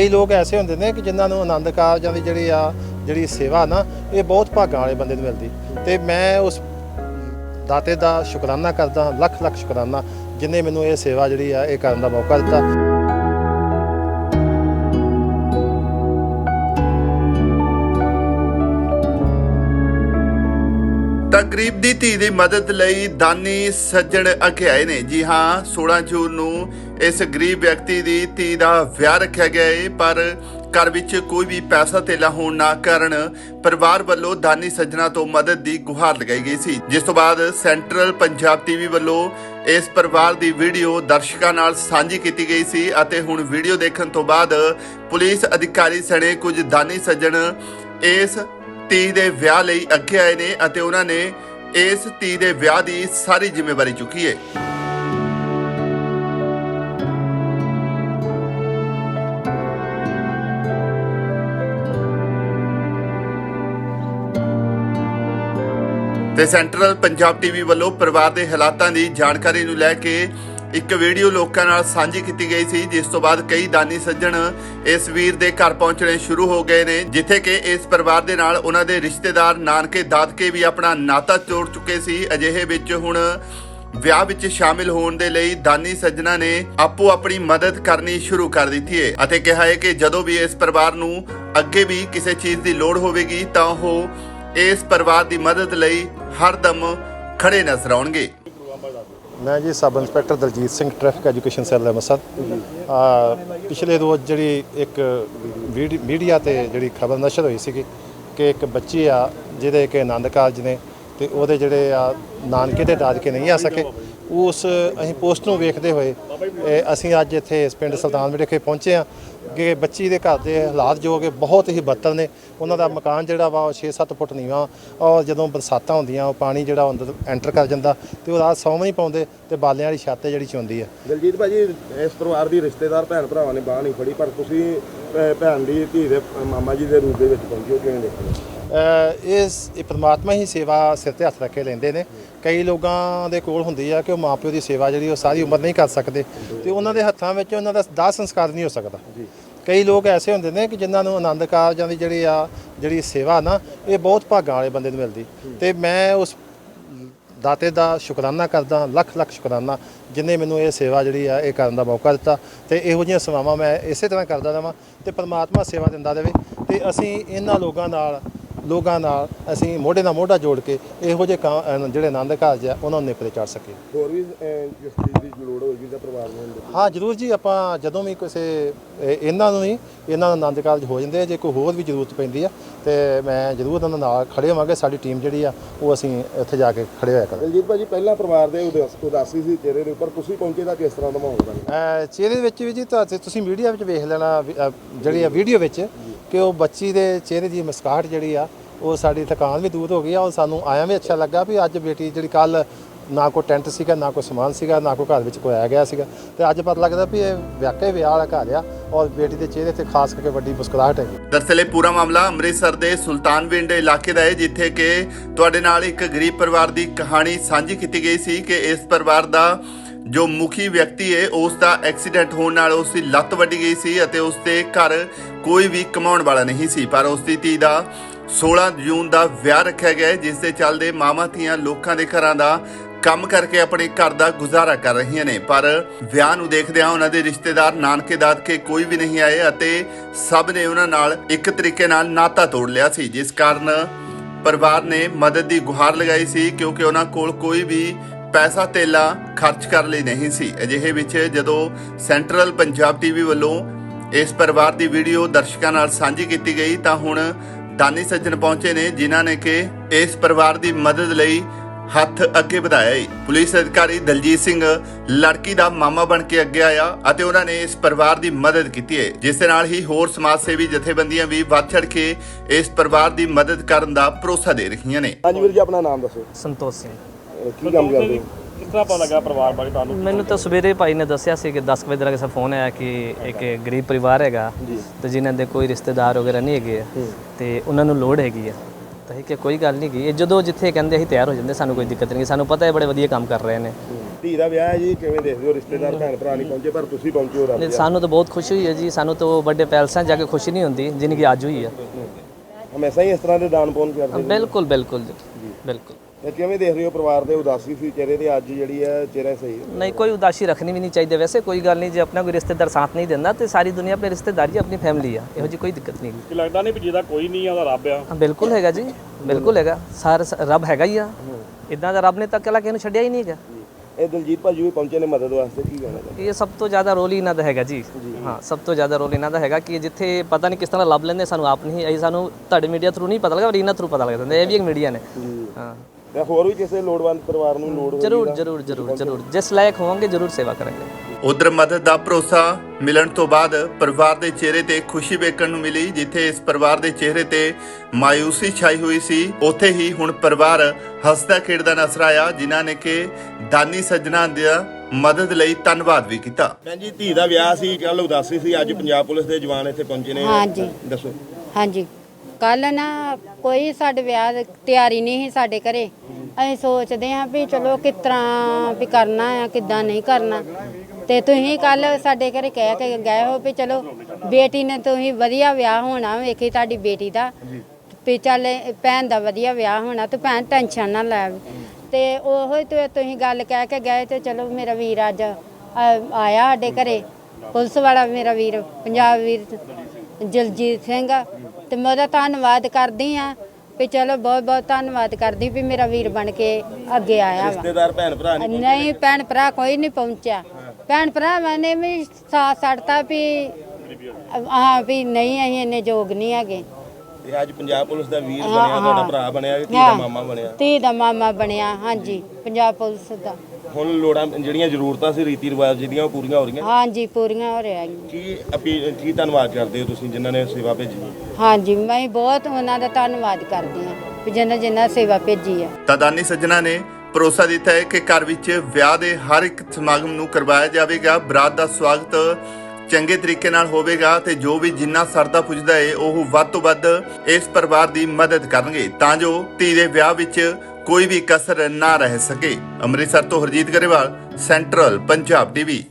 ਕਈ ਲੋਕ ਐਸੇ ਹੁੰਦੇ ਨੇ ਕਿ ਜਿਨ੍ਹਾਂ ਨੂੰ ਆਨੰਦ ਕਾਰਜਾਂ ਦੀ ਜਿਹੜੀ ਆ, ਜਿਹੜੀ ਸੇਵਾ ਨਾ, ਇਹ ਬਹੁਤ ਭਾਗਾਂ ਵਾਲੇ ਬੰਦੇ ਨੂੰ ਮਿਲਦੀ। ਤੇ ਮੈਂ ਉਸ ਦਾਤੇ ਦਾ ਸ਼ੁਕਰਾਨਾ ਕਰਦਾ ਲੱਖ ਲੱਖ ਸ਼ੁਕਰਾਨਾ, ਜਿਨੇ ਮੈਨੂੰ ਇਹ ਸੇਵਾ ਜਿਹੜੀ ਆ, ਇਹ ਕਰਨ ਦਾ ਮੌਕਾ ਦਿੱਤਾ। ਤਾਂ ਗਰੀਬ ਦੀ ਧੀ ਦੀ ਮਦਦ ਲਈ ਦਾਨੀ ਸੱਜਣ ਅੱਗੇ ਆਏ ਨੇ। ਜੀ ਹਾਂ 16 ਜੂਨ ਨੂੰ ਇਸ ਗਰੀਬ ਵਿਅਕਤੀ ਦੀ ਧੀ ਦਾ ਵਿਆਹ ਰੱਖਿਆ ਗਿਆ ਹੈ ਪਰ ਘਰ ਵਿੱਚ ਕੋਈ ਵੀ ਪੈਸਾ ਧੇਲਾ ਹੋਣ ਨਾ ਕਾਰਨ ਪਰਿਵਾਰ ਵੱਲੋਂ ਦਾਨੀ ਸੱਜਣਾ ਤੋਂ ਮਦਦ ਦੀ ਗੁਹਾਰ ਲਗਾਈ ਗਈ ਸੀ। ਜਿਸ ਤੋਂ ਬਾਅਦ ਸੈਂਟਰਲ ਪੰਜਾਬ ਟੀਵੀ ਵੱਲੋਂ ਇਸ ਪਰਿਵਾਰ ਦੀ ਵੀਡੀਓ ਦਰਸ਼ਕਾਂ ਨਾਲ ਸਾਂਝੀ ਕੀਤੀ ਗਈ ਸੀ ਅਤੇ ਹੁਣ ਵੀਡੀਓ ਦੇਖਣ ਤੋਂ ਬਾਅਦ ਪੁਲਿਸ ਅਧਿਕਾਰੀ ਸਣੇ ਕੁਝ ਦਾਨੀ ਸੱਜਣ ਇਸ ਧੀ ਦੇ ਵਿਆਹ ਲਈ ਅੱਗੇ ਆਏ ਨੇ ਅਤੇ ਉਹਨਾਂ ਨੇ ਇਸ ਧੀ ਦੇ ਵਿਆਹ ਦੀ ਸਾਰੀ ਜ਼ਿੰਮੇਵਾਰੀ ਚੁੱਕੀ ਹੈ। ਤੇ ਸੈਂਟਰਲ ਪੰਜਾਬ ਟੀਵੀ ਵੱਲੋਂ ਪਰਿਵਾਰ ਦੇ ਹਾਲਾਤਾਂ ਦੀ ਜਾਣਕਾਰੀ ਨੂੰ ਲੈ ਕੇ ਇੱਕ ਵੀਡੀਓ ਲੋਕਾਂ ਨਾਲ ਸਾਂਝੀ ਕੀਤੀ ਗਈ ਸੀ, ਜਿਸ ਤੋਂ ਬਾਅਦ ਕਈ ਦਾਨੀ ਸੱਜਣ ਇਸ ਵੀਰ ਦੇ ਘਰ ਪਹੁੰਚਣੇ ਸ਼ੁਰੂ ਹੋ ਗਏ ਨੇ, ਜਿੱਥੇ ਕਿ ਇਸ ਪਰਿਵਾਰ ਦੇ ਨਾਲ ਉਹਨਾਂ ਦੇ ਰਿਸ਼ਤੇਦਾਰ ਨਾਨਕੇ ਦਾਦਕੇ ਵੀ ਆਪਣਾ ਨਾਤਾ ਤੋੜ ਚੁੱਕੇ ਸੀ। ਅਜਿਹੇ ਵਿੱਚ ਹੁਣ ਵਿਆਹ ਵਿੱਚ ਸ਼ਾਮਿਲ ਹੋਣ ਦੇ ਲਈ ਦਾਨੀ ਸੱਜਣਾ ਨੇ ਆਪੋ ਆਪਣੀ ਮਦਦ ਕਰਨੀ ਸ਼ੁਰੂ ਕਰ ਦਿੱਤੀ ਹੈ ਅਤੇ ਕਿਹਾ ਹੈ ਕਿ ਜਦੋਂ ਵੀ ਇਸ ਪਰਿਵਾਰ ਨੂੰ ਅੱਗੇ ਵੀ ਕਿਸੇ ਚੀਜ਼ ਦੀ ਲੋੜ ਹੋਵੇਗੀ ਤਾਂ ਉਹ ਇਸ ਪਰਿਵਾਰ ਦੀ ਮਦਦ ਲਈ ਹਰਦਮ ਖੜੇ ਨਜ਼ਰ ਆਉਣਗੇ। ਮੈਂ ਜੀ sub inspector Daljit Singh traffic education cell Amritsar ਆ ਪਿਛਲੇ ਰੋਜ਼ ਜਿਹੜੀ ਇੱਕ ਮੀਡੀਆ ਤੇ ਜਿਹੜੀ ਖਬਰ ਨਸ਼ਰ ਹੋਈ ਸੀਗੀ ਕਿ ਇੱਕ ਬੱਚੀ ਆ ਜਿਹਦੇ ਕਿ ਆਨੰਦ ਕਾਰਜ ਨੇ ਤੇ ਉਹਦੇ ਜਿਹੜੇ ਆ ਨਾਨਕੇ ਦੇ ਦਾਦਕੇ ਨਹੀਂ ਆ ਸਕੇ ਉਸ ਅਸੀਂ ਪੋਸਟ ਨੂੰ ਵੇਖਦੇ ਹੋਏ ਅਸੀਂ ਅੱਜ ਇੱਥੇ ਪਿੰਡ ਸੁਲਤਾਨ ਵਿਖੇ ਪਹੁੰਚੇ ਆ ਕਿ ਬੱਚੀ ਦੇ ਘਰ ਦੇ ਹਾਲਾਤ ਜੋ ਕਿ ਬਹੁਤ ਹੀ ਬੱਤਰ ਨੇ। ਉਹਨਾਂ ਦਾ ਮਕਾਨ ਜਿਹੜਾ ਵਾ ਉਹ 6-7 ਫੁੱਟ ਨੀਵਾਂ ਔਰ ਜਦੋਂ ਬਰਸਾਤਾਂ ਹੁੰਦੀਆਂ ਉਹ ਪਾਣੀ ਜਿਹੜਾ ਅੰਦਰ ਐਂਟਰ ਕਰ ਜਾਂਦਾ ਤੇ ਉਹ ਰਾਤ ਸੌਂ ਵੀ ਨਹੀਂ ਪਾਉਂਦੇ ਤੇ ਬਾਲਿਆਂ ਵਾਲੀ ਛੱਤ ਹੈ ਜਿਹੜੀ ਚੁੰਦੀ ਹੈ। ਦਲਜੀਤ ਭਾਜੀ ਇਸ ਪਰਿਵਾਰ ਦੀ ਰਿਸ਼ਤੇਦਾਰ ਭੈਣ ਭਰਾਵਾਂ ਨੇ ਬਾਹ ਨਹੀਂ ਫੜੀ ਪਰ ਤੁਸੀਂ ਭੈਣ ਦੀ ਧੀ ਦੇ ਮਾਮਾ ਜੀ ਦੇ ਰੂਪ ਦੇ ਵਿੱਚ ਪਹੁੰਚੇ ਹੋ ਕਿਵੇਂ ਦੇਖਦੇ ਇਸ ਇਹ ਪ੍ਰਮਾਤਮਾ ਹੀ ਸੇਵਾ ਸਿਰ ਤੇ ਹੱਥ ਰੱਖ ਕੇ ਲੈਂਦੇ ਨੇ। ਕਈ ਲੋਕਾਂ ਦੇ ਕੋਲ ਹੁੰਦੀ ਆ ਕਿ ਉਹ ਮਾਪਿਓ ਦੀ ਸੇਵਾ ਜਿਹੜੀ ਉਹ ਸਾਰੀ ਉਮਰ ਨਹੀਂ ਕਰ ਸਕਦੇ ਤੇ ਉਹਨਾਂ ਦੇ ਹੱਥਾਂ ਵਿੱਚ ਉਹਨਾਂ ਦਾ ਦਾਹ ਸੰਸਕਾਰ ਨਹੀਂ ਹੋ ਸਕਦਾ। ਕਈ ਲੋਕ ਐਸੇ ਹੁੰਦੇ ਨੇ ਕਿ ਜਿਨ੍ਹਾਂ ਨੂੰ ਆਨੰਦ ਕਾਰਜਾਂ ਦੀ ਜਿਹੜੀ ਆ, ਜਿਹੜੀ ਸੇਵਾ ਨਾ, ਇਹ ਬਹੁਤ ਭਾਗਾਂ ਵਾਲੇ ਬੰਦੇ ਨੂੰ ਮਿਲਦੀ। ਤੇ ਮੈਂ ਉਸ ਦਾਤੇ ਦਾ ਸ਼ੁਕਰਾਨਾ ਕਰਦਾ, ਲੱਖ ਲੱਖ ਸ਼ੁਕਰਾਨਾ, ਜਿਨੇ ਮੈਨੂੰ ਇਹ ਸੇਵਾ ਜਿਹੜੀ ਆ, ਇਹ ਕਰਨ ਦਾ ਮੌਕਾ ਦਿੱਤਾ। ਤੇ ਇਹੋ ਜਿਹੀਆਂ ਸੇਵਾਵਾਂ ਮੈਂ ਇਸੇ ਤਰ੍ਹਾਂ ਕਰਦਾ ਰਵਾਂ ਤੇ ਪਰਮਾਤਮਾ ਸੇਵਾ ਦਿੰਦਾ ਦੇਵੇ ਤੇ ਅਸੀਂ ਇਹਨਾਂ ਲੋਕਾਂ ਨਾਲ ਲੋਕਾਂ ਨਾਲ ਅਸੀਂ ਮੋਢੇ ਨਾਲ ਮੋਢਾ ਜੋੜ ਕੇ ਇਹੋ ਜਿਹੇ ਕਾਂ- ਅਹ ਜਿਹੜੇ ਆਨੰਦ ਕਾਰਜ ਆ ਉਹਨਾਂ ਨੂੰ ਨਿਪਰੇ ਚੜ ਸਕੀਏ। ਹੋਰ ਵੀ ਅਹ, ਜਿਸ ਚੀਜ਼ ਦੀ ਲੋੜ ਹੋਏਗੀ ਤਾਂ ਪਰਿਵਾਰ ਨੂੰ। ਹਾਂ ਜਰੂਰ ਜੀ ਆਪਾਂ ਜਦੋਂ ਵੀ ਕਿਸੇ ਇਹ- ਇਹਨਾਂ ਨੂੰ ਹੀ ਇਹਨਾਂ ਦਾ ਆਨੰਦ ਕਾਰਜ ਹੋ ਜਾਂਦੇ ਆ ਜੇ ਕੋਈ ਹੋਰ ਵੀ ਜ਼ਰੂਰਤ ਪੈਂਦੀ ਆ ਤੇ ਮੈਂ ਜ਼ਰੂਰ ਉਹਨਾਂ ਨਾਲ ਖੜੇ ਹੋਵਾਂਗੇ ਸਾਡੀ ਟੀਮ ਜਿਹੜੀ ਆ ਉਹ ਅਸੀਂ ਉੱਥੇ ਜਾ ਕੇ ਖੜੇ ਹੋਇਆ ਕਰਾਂਗੇ। ਦਲਜੀਤ ਭਾਜੀ ਪਹਿਲਾਂ ਪਰਿਵਾਰ ਦੇ ਉਦਾਸ- ਉਦਾਸੀ ਸੀ ਚਿਹਰੇ ਦੇ ਉੱਪਰ ਤੁਸੀਂ ਪਹੁੰਚੇ ਤਾਂ ਕਿਸ ਤਰ੍ਹਾਂ ਦਾ ਮਾਹੌਲ ਬਣਿਆ ਅਹ ਚਿਹਰੇ ਵਿੱਚ ਵੀ ਜੀ ਤੁਹਾਡੇ ਤੁਸੀਂ ਮੀਡੀਆ ਵਿੱਚ ਵੇਖ ਲੈਣਾ ਵੀ, ਅਹ ਜਿਹੜੀ ਆ ਵੀਡੀਓ ਵਿੱਚ ਕਿ ਉਹ ਬੱਚੀ ਦੇ ਚਿਹਰੇ ਦੀ ਮੁਸਕਾਹਟ ਜਿਹੜੀ ਆ ਉਹ ਸਾਡੀ ਥਕਾਨ ਵੀ ਦੂਰ ਹੋ ਗਈ ਆ, ਉਹ ਸਾਨੂੰ ਆਇਆ ਵੀ ਅੱਛਾ ਲੱਗਾ ਵੀ ਅੱਜ ਬੇਟੀ ਜਿਹੜੀ ਕੱਲ ਨਾ ਕੋਈ ਟੈਂਟ ਸੀਗਾ, ਨਾ ਕੋਈ ਸਮਾਨ ਸੀਗਾ, ਨਾ ਕੋਈ ਘਰ ਵਿੱਚ ਕੋਈ ਆਇਆ ਗਿਆ ਸੀਗਾ। ਤੇ ਅੱਜ ਪਤਾ ਲੱਗਦਾ ਵੀ ਇਹ ਵਾਕਈ ਵਿਆਹ ਵਾਲਾ ਘਰ ਆ ਔਰ ਬੇਟੀ ਦੇ ਚਿਹਰੇ ਤੇ ਖਾਸ ਕਰਕੇ ਵੱਡੀ ਮੁਸਕਰਾਹਟ ਹੈਗੀ। ਦਰਅਸਲ ਇਹ ਪੂਰਾ ਮਾਮਲਾ ਅੰਮ੍ਰਿਤਸਰ ਦੇ ਸੁਲਤਾਨਵਿੰਡ ਇਲਾਕੇ ਦਾ ਹੈ, ਜਿੱਥੇ ਕਿ ਤੁਹਾਡੇ ਨਾਲ ਇੱਕ ਗਰੀਬ ਪਰਿਵਾਰ ਦੀ ਕਹਾਣੀ ਸਾਂਝੀ ਕੀਤੀ ਗਈ ਸੀ ਕਿ ਇਸ ਪਰਿਵਾਰ ਦਾ ਜੋ ਮੁਖੀ ਵਿਅਕਤੀ ਹੈ, ਉਸ ਦਾ ਐਕਸੀਡੈਂਟ ਹੋਣ ਨਾਲ ਉਸ ਦੀ ਲੱਤ ਵੱਢੀ ਗਈ ਸੀ ਅਤੇ ਉਸ ਦੇ ਘਰ ਕੋਈ ਵੀ ਕਮਾਉਣ ਵਾਲਾ ਨਹੀਂ ਸੀ, ਪਰ ਉਸ ਦੀ ਧੀ ਦਾ 16 ਜੂਨ ਦਾ ਵਿਆਹ ਰੱਖਿਆ ਗਿਆ ਹੈ, ਜਿਸ ਦੇ ਚੱਲਦੇ ਮਾਮਾ ਧੀਆਂ ਲੋਕਾਂ ਦੇ ਘਰਾਂ ਦਾ ਕੰਮ ਕਰਕੇ ਆਪਣੇ ਘਰ ਦਾ ਗੁਜ਼ਾਰਾ ਕਰ ਰਹੀਆਂ ਨੇ। ਪਰ ਵਿਆਹ ਨੂੰ ਦੇਖਦਿਆਂ ਉਹਨਾਂ ਦੇ ਰਿਸ਼ਤੇਦਾਰ ਨਾਨਕੇ ਦਾਦਕੇ ਕੋਈ ਵੀ ਨਹੀਂ ਆਏ ਅਤੇ ਸਭ ਨੇ ਉਹਨਾਂ ਨਾਲ ਇੱਕ ਤਰੀਕੇ ਨਾਲ ਨਾਤਾ ਤੋੜ ਲਿਆ ਸੀ ਜਿਸ ਕਾਰਨ ਪਰਿਵਾਰ ਨੇ ਮਦਦ ਦੀ ਗੁਹਾਰ ਲਗਾਈ ਸੀ ਕਿਉਂਕਿ ਉਹਨਾਂ ਕੋਲ ਕੋਈ ਵੀ ਪੈਸਾ ਤੇਲਾ ਖਰਚ ਕਰਨ ਲਈ ਨਹੀਂ ਸੀ। ਅਜਿਹੇ ਵਿੱਚ ਜਦੋਂ ਸੈਂਟਰਲ ਪੰਜਾਬ ਟੀਵੀ ਵੱਲੋਂ ਇਸ ਪਰਿਵਾਰ ਦੀ ਵੀਡੀਓ ਦਰਸ਼ਕਾਂ ਨਾਲ ਸਾਂਝੀ ਕੀਤੀ ਗਈ ਤਾਂ ਹੁਣ ਦਾਨੀ ਸੱਜਣ ਪਹੁੰਚੇ ਨੇ ਜਿਨ੍ਹਾਂ ਨੇ ਕਿ ਇਸ ਪਰਿਵਾਰ ਦੀ ਮਦਦ ਲਈ ਹੱਥ ਅੱਗੇ ਵਧਾਇਆ ਹੈ ਪੁਲਿਸ ਅਧਿਕਾਰੀ ਦਲਜੀਤ ਸਿੰਘ ਲੜਕੀ ਦਾ ਮਾਮਾ ਬਣ ਕੇ ਅੱਗੇ ਆਇਆ ਅਤੇ ਉਹਨਾਂ ਨੇ ਇਸ ਪਰਿਵਾਰ ਦੀ ਮਦਦ ਕੀਤੀ ਹੈ। ਜਿਸ ਦੇ ਨਾਲ ਹੀ ਹੋਰ ਸਮਾਜ ਸੇਵੀ ਜਥੇਬੰਦੀਆਂ ਵੀ ਵੱਧ ਚੜ ਕੇ ਇਸ ਪਰਿਵਾਰ ਦੀ ਮਦਦ ਕਰਨ ਦਾ ਭਰੋਸਾ ਦੇ ਰਹੀਆਂ ਨੇ। ਹਾਂਜੀ ਵੀਰ ਜੀ ਆਪਣਾ ਨਾਮ ਦੱਸੋ। ਸੰਤੋਸ਼ ਸਿੰਘ। ਕੀ ਕੰਮ ਕਰਦੇ ਹੋ? ਕਿਸ ਤਰ੍ਹਾਂ ਪਤਾ ਲੱਗਾ ਪਰਿਵਾਰ ਬਾਰੇ ਤੁਹਾਨੂੰ? ਮੈਨੂੰ ਤਾਂ ਸਵੇਰੇ ਭਾਈ ਨੇ ਦੱਸਿਆ ਸੀ ਕਿ 10 ਵਜੇ ਦਾ ਕਿਸੇ ਫੋਨ ਆਇਆ ਕਿ ਇੱਕ ਗਰੀਬ ਪਰਿਵਾਰ ਹੈਗਾ ਤੇ ਜਿਨ੍ਹਾਂ ਦੇ ਕੋਈ ਰਿਸ਼ਤੇਦਾਰ ਵਗੈਰਾ ਨਹੀਂ ਹੈਗੇ ਤੇ ਉਹਨਾਂ ਨੂੰ ਲੋੜ ਹੈਗੀ ਆ। ਤਾਂ ਇਹ ਕਿ ਕੋਈ ਗੱਲ ਨਹੀਂ ਗਈ ਇਹ ਜਦੋਂ ਜਿੱਥੇ ਕਹਿੰਦੇ ਅਸੀਂ ਤਿਆਰ ਹੋ ਜਾਂਦੇ ਸਾਨੂੰ ਕੋਈ ਦਿੱਕਤ ਨਹੀਂ ਸਾਨੂੰ ਪਤਾ ਹੈ ਬੜੇ ਵਧੀਆ ਕੰਮ ਕਰ ਰਹੇ ਨੇ। ਧੀ ਦਾ ਵਿਆਹ ਹੈ ਜੀ ਕਿਵੇਂ ਦੇਖਦੇ ਹੋ? ਰਿਸ਼ਤੇਦਾਰ ਭੈਣ ਭਰਾ ਨਹੀਂ ਪਹੁੰਚੇ ਪਰ ਤੁਸੀਂ ਪਹੁੰਚੇ ਹੋ ਰੱਬ ਸਾਨੂੰ ਤਾਂ ਬਹੁਤ ਖੁਸ਼ੀ ਹੋਈ ਹੈ ਜੀ। ਸਾਨੂੰ ਤਾਂ ਵੱਡੇ ਪੈਲਸਾਂ ਜਾ ਕੇ ਖੁਸ਼ੀ ਨਹੀਂ ਹੁੰਦੀ ਜਿੰਨੀ ਕਿ ਅੱਜ ਹੋਈ ਹੈ ਹਮੇਸ਼ਾ ਹੀ ਇਸ ਤਰ੍ਹਾਂ ਦੇ ਦਾਨ ਪੁੰਨ ਕਰਦੇ ਹੋ? ਬਿਲਕੁਲ ਬਿਲਕੁਲ ਜੀ ਬਿਲਕੁਲ। ਤੇ ਕਿਵੇਂ ਦੇਖ ਰਹੇ ਹੋ ਪਰਿਵਾਰ ਦੇ ਉਦਾਸੀ ਸੀ ਚਿਹਰੇ ਤੇ ਅੱਜ ਜਿਹੜੀ ਹੈ ਚਿਹਰਾ ਸਹੀ ਨਹੀਂ ਕੋਈ ਉਦਾਸੀ ਰੱਖਣੀ ਵੀ ਨਹੀਂ ਚਾਹੀਦੀ ਵੈਸੇ ਕੋਈ ਗੱਲ ਨਹੀਂ ਜੇ ਆਪਣਾ ਕੋਈ ਰਿਸ਼ਤੇਦਾਰ ਸਾਥ ਨਹੀਂ ਦਿੰਦਾ ਤੇ ਸਾਰੀ ਦੁਨੀਆ ਆਪਣੇ ਰਿਸ਼ਤੇਦਾਰੀ ਆਪਣੀ ਫੈਮਿਲੀ ਆ ਇਹੋ ਜੀ ਕੋਈ ਦਿੱਕਤ ਨਹੀਂ ਕਿ ਲੱਗਦਾ ਨਹੀਂ ਵੀ ਜਿਹਦਾ ਕੋਈ ਨਹੀਂ ਆ ਉਹਦਾ ਰੱਬ ਆ। ਬਿਲਕੁਲ ਹੈਗਾ ਜੀ ਬਿਲਕੁਲ ਹੈਗਾ ਸਾਰ ਰੱਬ ਹੈਗਾ ਹੀ ਆ। ਇਦਾਂ ਦਾ ਰੱਬ ਨੇ ਤਾਂ ਕੱਲਾ ਕਿਸੇ ਨੂੰ ਛੱਡਿਆ ਹੀ ਨਹੀਂ ਹੈਗਾ। ਇਹ ਦਲਜੀਤ ਭਾਜੀ ਵੀ ਪਹੁੰਚੇ ਨੇ ਮਦਦ ਵਾਸਤੇ ਕੀ ਕਹਿਣਾ ਚਾਹੁੰਦੇ ਇਹ ਸਭ ਤੋਂ ਜ਼ਿਆਦਾ ਰੋਲ ਇਹਨਾਂ ਦਾ ਹੈਗਾ ਜੀ। ਹਾਂ ਸਭ ਤੋਂ ਜ਼ਿਆਦਾ ਰੋਲ ਇਹਨਾਂ ਦਾ ਹੈਗਾ ਕਿ ਜਿੱਥੇ ਪਤਾ ਨਹੀਂ ਕਿਸ ਤਰ੍ਹਾਂ ਲੱਭ ਲੈਂਦੇ ਸਾਨੂੰ ਆਪ ਨਹੀਂ ਇਹ ਸਾਨੂੰ ਤੁਹਾਡੇ ਮੀਡੀਆ ਥਰੂ ਨਹੀਂ ਪਤਾ ਲੱਗਾ ਪਰ ਇਹਨਾਂ ਥਰੂ ਪਤਾ ਲੱਗ ਜਾਂਦਾ ਇਹ ਵੀ ਇੱਕ ਮੀਡੀਆ ਨੇ। ਹਾਂ। ਤੇ ਹੋਰ ਵੀ ਕਿਸੇ ਲੋੜਵੰਦ ਪਰਿਵਾਰ ਨੂੰ ਲੋੜ ਹੋਈ ਜਰੂਰ ਜਰੂਰ ਜਰੂਰ ਜਰੂਰ। ਜਿਸ ਲਾਇਕ ਹੋਵਾਂਗੇ ਜਰੂਰ ਸੇਵਾ ਕਰਾਂਗੇ। ਉਧਰ ਮਦਦ ਦਾ ਭਰੋਸਾ ਮਿਲਣ ਤੋਂ ਬਾਅਦ ਪਰਿਵਾਰ ਦੇ ਚਿਹਰੇ ਤੇ ਖੁਸ਼ੀ ਵੇਖਣ ਨੂੰ ਮਿਲੀ ਜਿੱਥੇ ਇਸ ਪਰਿਵਾਰ ਦੇ ਚਿਹਰੇ ਤੇ ਮਾਇੂਸੀ ਛਾਈ ਹੋਈ ਸੀ। ਉੱਥੇ ਹੀ ਹੁਣ ਪਰਿਵਾਰ ਹੱਸਦਾ ਖੇਡਦਾ ਨਜ਼ਰ ਆਇਆ ਜਿਨ੍ਹਾਂ ਨੇ ਕਿ ਦਾਨੀ ਸੱਜਣਾ ਦੀ ਮਦਦ ਲਈ ਧੰਨਵਾਦ ਵੀ ਕੀਤਾ। ਭੈਣ ਜੀ ਧੀ ਦਾ ਵਿਆਹ ਸੀ ਕੱਲ ਉਦਾਸੀ ਸੀ ਅੱਜ ਪੰਜਾਬ ਪੁਲਿਸ ਦੇ ਜਵਾਨ ਇੱਥੇ ਪਹੁੰਚੇ ਨੇ। ਹਾਂਜੀ। ਦੱਸੋ। ਹਾਂਜੀ। ਕੱਲ ਨਾ ਕੋਈ ਸਾਡੇ ਵਿਆਹ ਦੀ ਤਿਆਰੀ ਨਹੀਂ ਸੀ ਸਾਡੇ ਘਰੇ। ਅਸੀਂ ਸੋਚਦੇ ਹਾਂ ਵੀ ਚਲੋ ਕਿਸ ਤਰ੍ਹਾਂ ਵੀ ਕਰਨਾ ਆ ਕਿੱਦਾਂ ਨਹੀਂ ਕਰਨਾ। ਤੇ ਤੁਸੀਂ ਕੱਲ ਸਾਡੇ ਘਰੇ ਕਹਿ ਕੇ ਗਏ ਹੋ ਵੀ ਚਲੋ ਬੇਟੀ ਨੇ ਤੁਸੀਂ ਵਧੀਆ ਵਿਆਹ ਹੋਣਾ ਵੇਖੀ ਤੁਹਾਡੀ ਬੇਟੀ ਦਾ। ਵੀ ਚੱਲ ਭੈਣ ਦਾ ਵਧੀਆ ਵਿਆਹ ਹੋਣਾ ਤੇ ਭੈਣ ਟੈਨਸ਼ਨ ਨਾ ਲੈ। ਤੇ ਉਹੋ ਹੀ ਤੇ ਤੁਸੀਂ ਗੱਲ ਕਹਿ ਕੇ ਗਏ ਤੇ ਚਲੋ ਮੇਰਾ ਵੀਰ ਅੱਜ ਆਇਆ ਸਾਡੇ ਘਰੇ। ਪੁਲਿਸ ਵਾਲਾ ਮੇਰਾ ਵੀਰ ਪੰਜਾਬ ਵੀਰ। ਜਲਜੀਤ ਸਿੰਘ ਤੇ ਮੈਂ ਉਹਦਾ ਧੰਨਵਾਦ ਕਰਦੀ ਆ ਵੀ ਚਲੋ ਬਹੁਤ ਬਹੁਤ ਧੰਨਵਾਦ ਕਰਦੀ ਵੀ ਮੇਰਾ ਵੀਰ ਬਣ ਕੇ ਅੱਗੇ ਆਇਆ ਵਾ। ਰਿਸ਼ਤੇਦਾਰ ਭੈਣ ਭਰਾ ਨਹੀਂ ਨਹੀਂ ਭੈਣ ਭਰਾ ਕੋਈ ਨਹੀਂ ਪਹੁੰਚਿਆ। ਭੈਣ ਭਰਾ ਮੈਨੇ ਵੀ ਸਾਥ ਛੱਡਤਾ ਵੀ ਹਾਂ ਵੀ ਨਹੀਂ ਅਸੀਂ ਇੰਨੇ ਯੋਗ ਨਹੀਂ ਹੈਗੇ। ਤੇ ਅੱਜ ਪੰਜਾਬ ਪੁਲਿਸ ਦਾ ਵੀਰ ਬਣਿਆ ਤੁਹਾਡਾ। ਭਰਾ ਬਣਿਆ ਧੀ ਦਾ। ਮਾਮਾ ਬਣਿਆ। ਧੀ ਦਾ ਮਾਮਾ ਬਣਿਆ ਹਾਂਜੀ ਪੰਜਾਬ ਪੁਲਿਸ ਦਾ। ਹੁਣ ਲੋੜਾਂ ਜਿਹੜੀਆਂ ਜ਼ਰੂਰਤਾਂ ਸੀ ਰੀਤੀ ਰਿਵਾਜ ਜਿਹੜੀਆਂ ਉਹ ਪੂਰੀਆਂ ਹੋ ਰਹੀਆਂ? ਹਾਂਜੀ ਪੂਰੀਆਂ ਹੋ ਰਹੀਆਂ ਕੀ ਅਪੀਲ ਕੀ ਧੰਨਵਾਦ ਕਰਦੇ ਹੋ ਤੁਸੀਂ ਜਿਨ੍ਹਾਂ ਨੇ ਸੇਵਾ ਭੇਜੀ? ਹੈ ਹਾਂਜੀ ਮੈਂ ਬਹੁਤ ਉਹਨਾਂ ਦਾ ਧੰਨਵਾਦ ਕਰਦੀ ਹਾਂ ਵੀ ਜਿਨ੍ਹਾਂ ਜਿਨ੍ਹਾਂ ਸੇਵਾ ਭੇਜੀ ਆ। ਤਾਂ ਦਾਨੀ ਸੱਜਣਾ ਨੇ ਭਰੋਸਾ ਦਿੱਤਾ ਹੈ ਕਿ ਘਰ ਵਿੱਚ ਵਿਆਹ ਦੇ ਹਰ ਇੱਕ ਸਮਾਗਮ ਨੂੰ ਕਰਵਾਇਆ ਜਾਵੇਗਾ। ਬਰਾਤ ਦਾ ਸਵਾਗਤ ਚੰਗੇ ਤਰੀਕੇ ਨਾਲ ਹੋਵੇਗਾ ਤੇ ਜੋ ਵੀ ਜਿੰਨਾ ਸਰਦਾ ਪੁੱਜਦਾ ਹੈ ਉਹ ਵੱਧ ਤੋਂ ਵੱਧ ਇਸ ਪਰਿਵਾਰ ਦੀ ਮਦਦ ਕਰਨਗੇ ਤਾਂ ਜੋ ਧੀ ਦੇ ਵਿਆਹ ਵਿੱਚ ਕੋਈ ਵੀ ਕਸਰ ਨਾ ਰਹਿ ਸਕੇ। ਅੰਮ੍ਰਿਤਸਰ ਤੋਂ ਹਰਜੀਤ ਗਰੇਵਾਲ, ਸੈਂਟਰਲ ਪੰਜਾਬ ਟੀਵੀ।